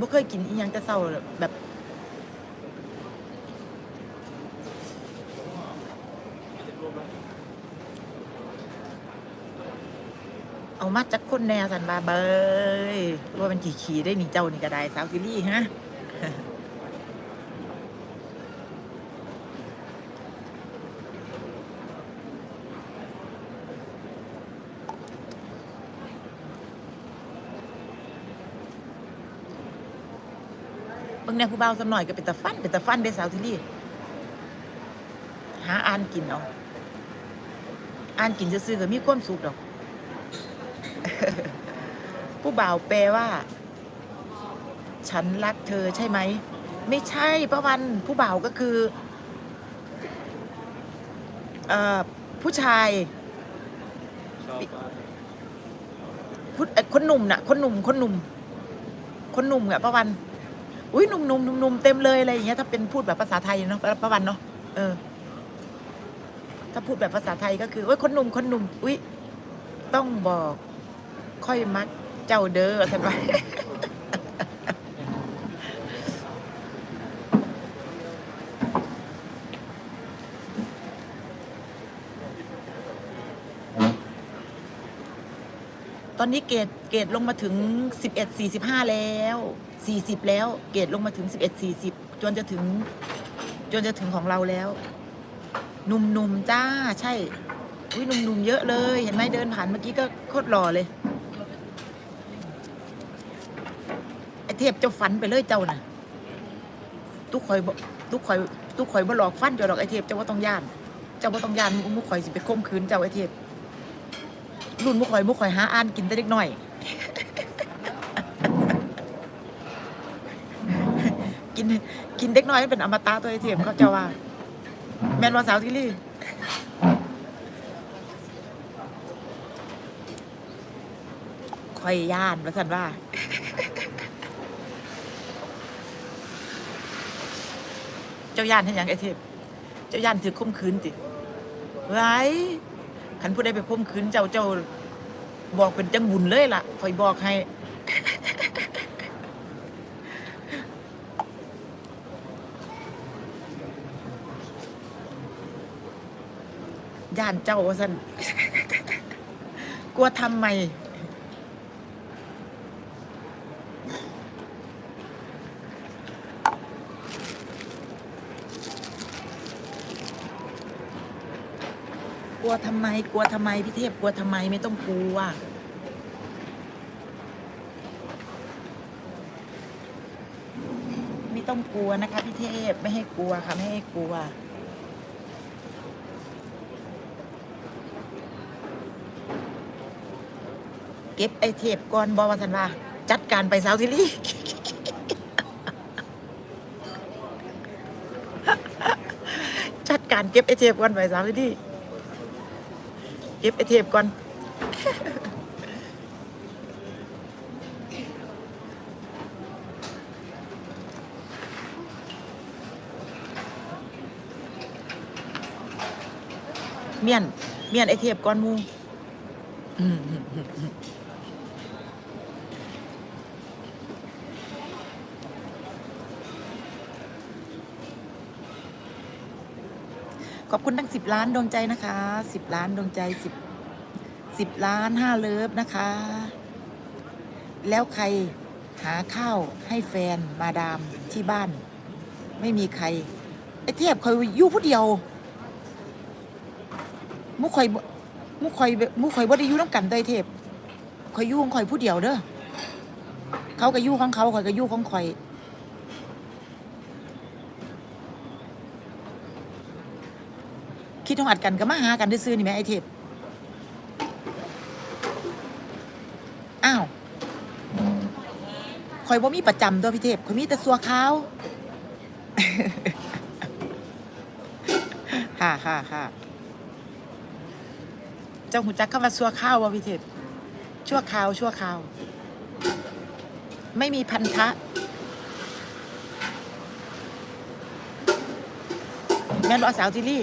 บ่เคยกินอีหยังแต่เช้าแบบเอามาจากคนแน่สันบาเบยว่ามันขี่ขี่ได้หนีเจ้านี่ก็ได้สาวกิลี่ฮะ บางแนวผู้เบาสักหน่อยก็เป็นตะฟันเป็นตะฟันได้สาวซิลี่หาอ่านกินเอาอ่านกินซื่อๆก็มีความสุขดอก ผู้บ่าวแปลว่า ฉันรักเธอใช่ไหม ไม่ใช่ประวันผู้บ่าวก็คือเอ่อผู้ชายชอบมากผู้เอ่อคนหนุ่มน่ะ คนหนุ่มคนหนุ่ม คนหนุ่มอะประวัน อุ้ยหนุ่มหนุ่มหนุ่มหนุ่มเต็มเลยอะไรอย่างเงี้ยถ้าเป็นพูดแบบภาษาไทยเนาะประวันเนาะเออ ถ้าพูดแบบภาษาไทยก็คือเอ้ยคนหนุ่มคนหนุ่มอุ้ยต้องบอก ค่อยมักเจ้าเด้อใช่ไหม ตอนนี้เกรดเกรดลงมาถึง 11 45 แล้ว 40 แล้ว เกรดลงมาถึง 11 40 จนจะถึง จนจะถึงของเราแล้วหนุ่มๆจ้าใช่ อุ้ยหนุ่มๆเยอะเลย เห็นไหมเดินผ่านเมื่อกี้ก็โคตรหล่อเลยไอเทพเจ้าฝันไปเลยเจ้าน่ะ ทุกข่อยบ่ทุกข่อยทุกข่อยบ่หลอกฟันเจ้าดอกไอเทพเจ้าว่าต้องย่าน เจ้าว่าต้องย่านมุกข่อยสิไปข่มขืนเจ้าไอเทพ รุ่นมุกข่อยมุกข่อยหาอ่านกินแต่เด็กน้อย กินกินเด็กน้อยเป็นอมตะตัวไอเทียมเขาจ้าว่า แมนว่าสาวที่ลี่ข่อยย่านว่าสันว่าเจ้าย่านเห็นอย่างไอเทพ เจ้าย่านถือข่มขืนติไว้ ขันผู้ใดไปข่มขืนเจ้าเจ้าบอกเป็นจังบุญเลยล่ะคอยบอกให้ ย่านเจ้าว่าสันกลัวทำไม ก ลัวทำไม กลัวทำไมพี่เทพกลัวทำไมไม่ต้องกลัวไม่ต้องกลัวนะคะพี่เทพไม่ให้กลัวค่ะไม่ให้กลัวเก็บไอเทปก่อนบอว่าสันว่าจัดการไปสาวซิลี่จัดการเก็บไอเทปก่อนไปสาวซิลี่ ก็บไอเทปก่อน เมียน เมียนไอเทปก่อนมู ขอบคุณทั้งสิบล้านดวงใจนะคะสิบล้านดวงใจสิบสิบล้านห้าเลิฟนะคะ แล้วใครหาข้าวให้แฟนมาดามที่บ้าน ไม่มีใครไอ้เทียบคอยอยู่ผู้เดียว มุคอยมุคอยมุคอยว่าได้อยู่น้ำกันได้เทพคอยยู่ของคอยผู้เดียวเด้อเขาก็ยู่ของเขาคอยก็ยู่ของคอย ดทองอัดกันก็มาหากันซื้อนี่แหมไอเทพอ้าวคอยบ่ามีประจำตัวพี่เทพคอยมีแต่สัวขาวฮ่าฮ่าฮ่าเจ้าหูจักคำว่าสัวข้าวบ่พี่เทพชั่วคราวชั่วคราว ไม่มีพันธะแม่นบ่สาวจิลี่